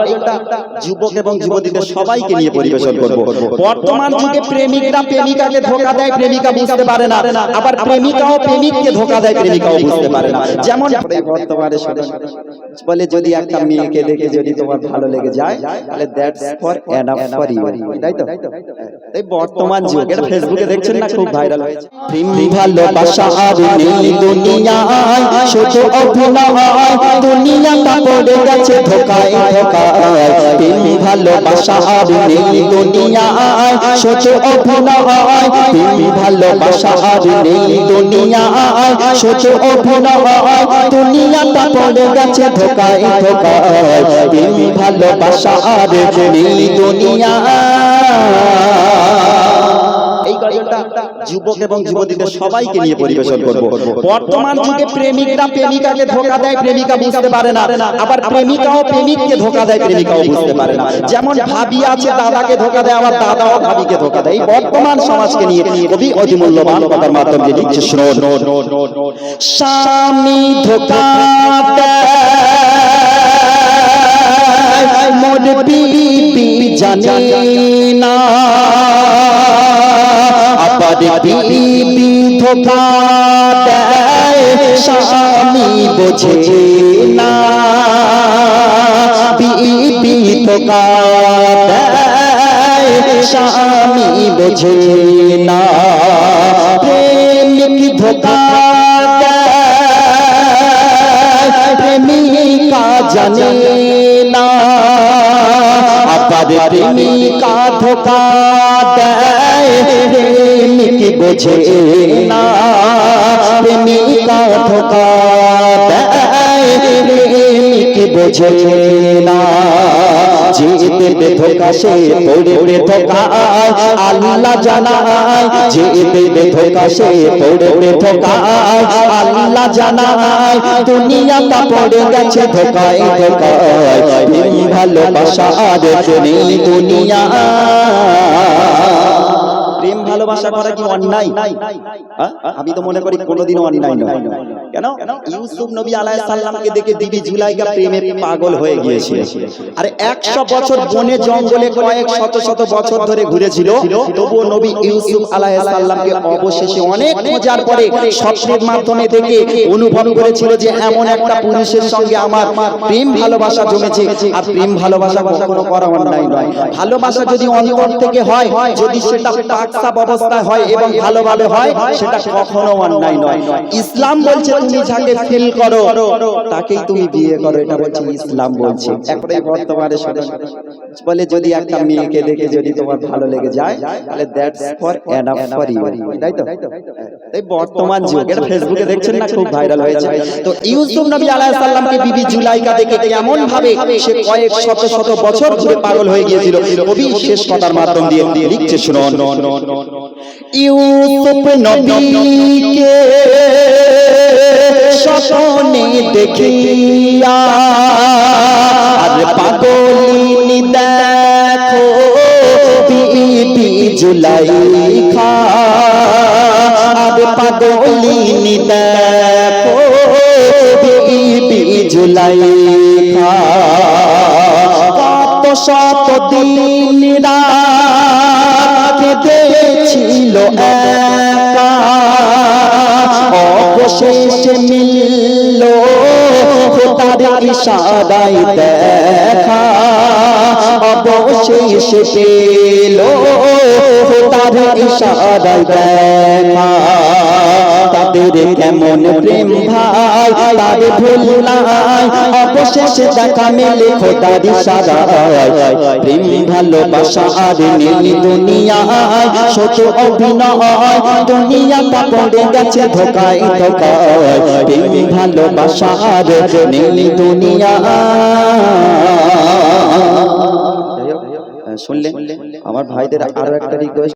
গজলটা যুবক এবং যুবতীদের সবাইকে নিয়ে পরিবেশন করব। বর্তমান যুগে প্রেমিকরা প্রেমিকাকে ধোকা দেয় প্রেমিকা বুঝতে পারে না। আবার প্রেমিকাও প্রেমিককে ধোকা দেয় প্রেমিকাও বুঝতে পারে না। যেমন বর্তমানে বলে যদি একটা মেয়েকে দেখে যদি তোমার ভালো লেগে যায় তাহলে that's for enough for you তাই তো? এই বর্তমান যুগ এটা ফেসবুকে দেখছেন না? খুব ভাইরাল হয়েছে। প্রেম ভালোবাসা আর নেই দুনিয়ায় শুধু অভিনয় দুনিয়াটা পড়ে গেছে ধোকায় ধোকায়। প্রেম ভালোবাসা আর নেই দুনিয়ায়। শুধু অভিনয় তুমি ভালোবাসা আর দুনিয়ায়। শুধু অভিনয় দুনিয়াটা পড়ে গেছে ধোকায় ধোকায়। তুমি ভালোবাসা যুবক এবং যুবতীদের সবাইকে নিয়ে পরিবেশন করব বর্তমান যুগে প্রেমিকরা প্রেমিকাকে ধোকা দেয় প্রেমিকা বুঝতে পারে না আবার প্রেমিকাও প্রেমিককে ধোকা দেয় প্রেমিকাও বুঝতে পারে না যেমন ভাবি আছে দাদাকে ধোকা দেয় আবার দাদাও ভাবিকে ধোকা দেয় বর্তমান সমাজকে নিয়ে কবি অতি মূল্যবান কথার মাধ্যমে লিখছে শুনুন স্বামী ধোকা দেয় মোর বিবি জানে না বিবি ধোকা দেয় স্বামী বোঝে না বিবি ধোকা দেয় স্বামী বোঝে না প্রেমিক ধোকা প্রেমিকা জানে না আবার প্রেমিকা ধোকা প্রেমিক বোঝে না, প্রেমিকা দেয়। প্রেমিক না দেবে ধোকা, সে পড়বে ধোকা। আল্লাহ জানায় দেবে ধোকা, সে পড়বে ধোকা। আল্লাহ জানায়, দুনিয়াটা পড়ে গেছে ধোকায় ধোকায়। ভালোবাসা আর দুনিয়া। প্রেম ভালোবাসা করা কি অন্যায়? হ্যাঁ? আমি তো মনে করি কোনোদিনও অন্যায় নয়। কেন? ইউসুফ নবী আলাইহিস সালামকে দেখে দিবি জুলাইকা প্রেমে পাগল হয়ে গিয়েছিল। আর একশো বছর বনে জঙ্গলে কয়েক শত শত বছর ধরে ঘুরেছিল, তবুও নবী ইউসুফ আলাইহিস সালামকে অবশেষে অনেক খোঁজার পরে স্বপ্নের মাধ্যমে থেকে অনুভব করেছিল যে এমন একটা পুরুষের সঙ্গে আমার প্রেম ভালোবাসা জমেছে, আর প্রেম ভালোবাসা কখনো করা অন্যায় নয়। ভালোবাসা যদি অন্তর থেকে হয়, যদি সেটা পাকসাপ অবস্থায় হয় এবং ভালোভাবে হয়, সেটা কখনো অন্যায় নয়। ইসলাম বলছে তুমি যাকে ফিল করো, তাকেই তুমি বিয়ে করো, এটা বলছে ইসলাম বলছে। একটাই বর্তমানে বলে যদি একটা মেয়েকে দেখে যদি তোমার ভালো লেগে যায়, তাহলে that's for enough for you তাই তো? এই বর্তমান যুগ এটা ফেসবুকে দেখছেন না, খুব ভাইরাল হয়েছে। তো ইউসুফ নবী আলাইহিস সালামকে বিবি জুলাইকা দেখে কেমন ভাবে সে কয়েক শত শত বছর ধরে পাগল হয়ে গিয়েছিল? কবি শেষ কথার মাধ্যম দিয়ে লিখছে, শুনুন। ইউসুফ নবীকে স্বপ্নে দেখিয়া, আর পাগলিনী দেখো বিবি জুলাইখা, আর পাগলিনী দেখো বিবি জুলাইখা। কত শত দিন রাত ইশারায় দেখা অবশেষ পেল তার ইশারাই দেখা। তাদের কেমন প্রেম ভাই তার ভুলাই অবশেষে দেখা মেলে খোদার ইশারায়। প্রেম, ভালোবাসা আর নীল দুনিয়ায়। ছোট অভিনয় দুনিয়াটা পড়ে গেছে ধোকায় ধোকায়। প্রেম, ভালোবাসা আর নীল দুনিয়া শুনলে আমার ভাইদের আরও একটা রিকোয়েস্ট